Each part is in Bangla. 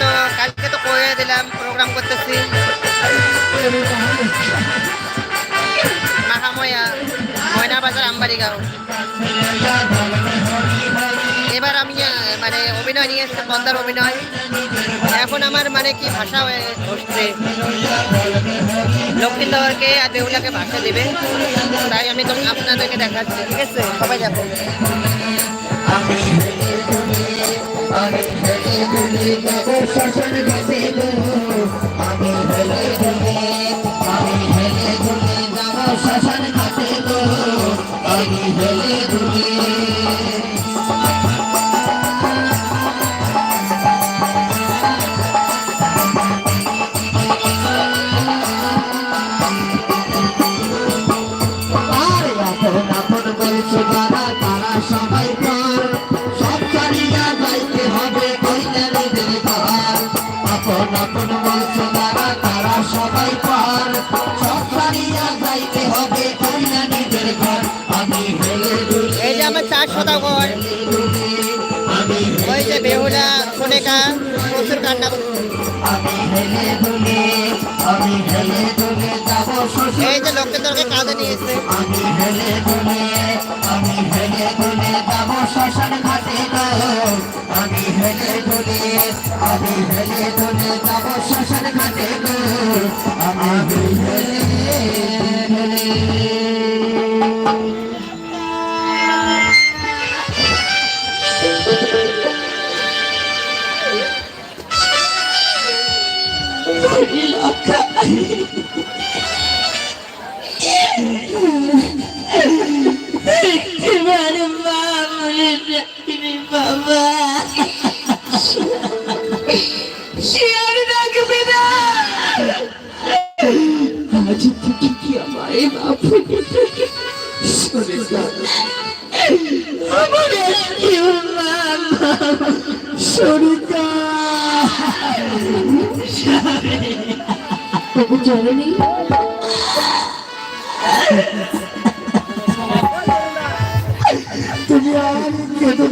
তো কালকে তো করে দিলাম প্রোগ্রাম করতেছি। মাহাময়া ময়না বাজার আমবাড়িগাঁও এবার আমি মানে অভিনয় নিয়ে এসেছি, পন্দার অভিনয়। এখন আমার মানে কি ভাষা হয়ে বসছে। লক্ষ্মীন্দরকে আর বেহুলাকে ভাষা দেবে। তাই আমি তো আপনাদেরকে দেখাচ্ছি, ঠিক আছে? সবাই দেখো আর হবে কইলানিদের ঘর আমি হেলে এই ওই যে বেহুলা, সোনেকা প্রচুর কান্না। আমি হেলে দুলে আমি এই যে যাব শ্মশান ঘাটে আমি হেলে দুলে আমি হেলে দুলে যাব শ্মশান ঘাটে গো আমি হেলে এবার বাবা আর রাখবে না আজ থেকে কি? আমার মা, মা, সরিতা জননী আর কেঁদে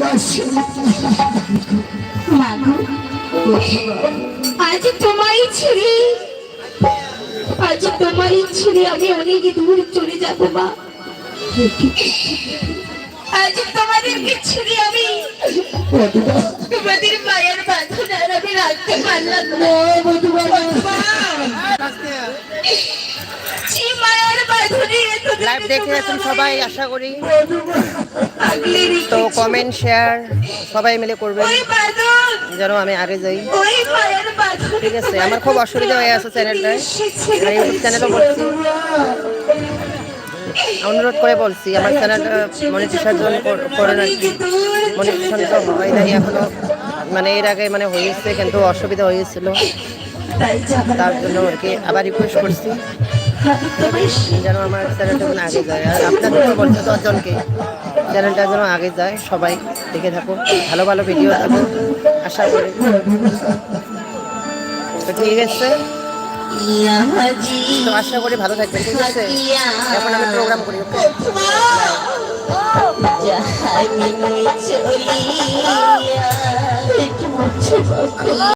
মাগো আজ তোমারই ছেড়ে আজ তোমারই ছেড়ে আমি অনেক দূর চলে যাব মা আজ তোমাদেরকে ছেড়ে আমি তোমাদের মায়ের বাঁধন আর আমি রাখতে পারলাম না মায়ের বাঁধনে লাইভ দেখে আছেন সবাই আশা করি। কমেন্ট শেয়ার সবাই মিলে করবেন। যেন আমি আগে যাই। ঠিক আছে, আমার খুব অসুবিধা হয়ে আছে চ্যানেলটায় চ্যানেলও বলছি অনুরোধ করে বলছি, আমার চ্যানেলটা মনিটাইজেশন করে না মনিটাইজেশন তো হয় নাই এখনও। মানে এর আগে মানে হয়েছে, কিন্তু অসুবিধা হয়েছিল। তার জন্য আর কি আবার রিকোয়েস্ট করছি। যেন আমার চ্যানেলটা যেন আগে যায়। আর আপনাদেরকে বলছি দশজনকে চ্যানেলটা যেন আগে যায়, সবাই দেখে থাকো, ভালো ভালো ভিডিও থাকো আশা করি। তো ঠিক আছে। তো আশা করি ভালো থাকবেন, ঠিক আছে? এখন আমি প্রোগ্রাম করি ওকে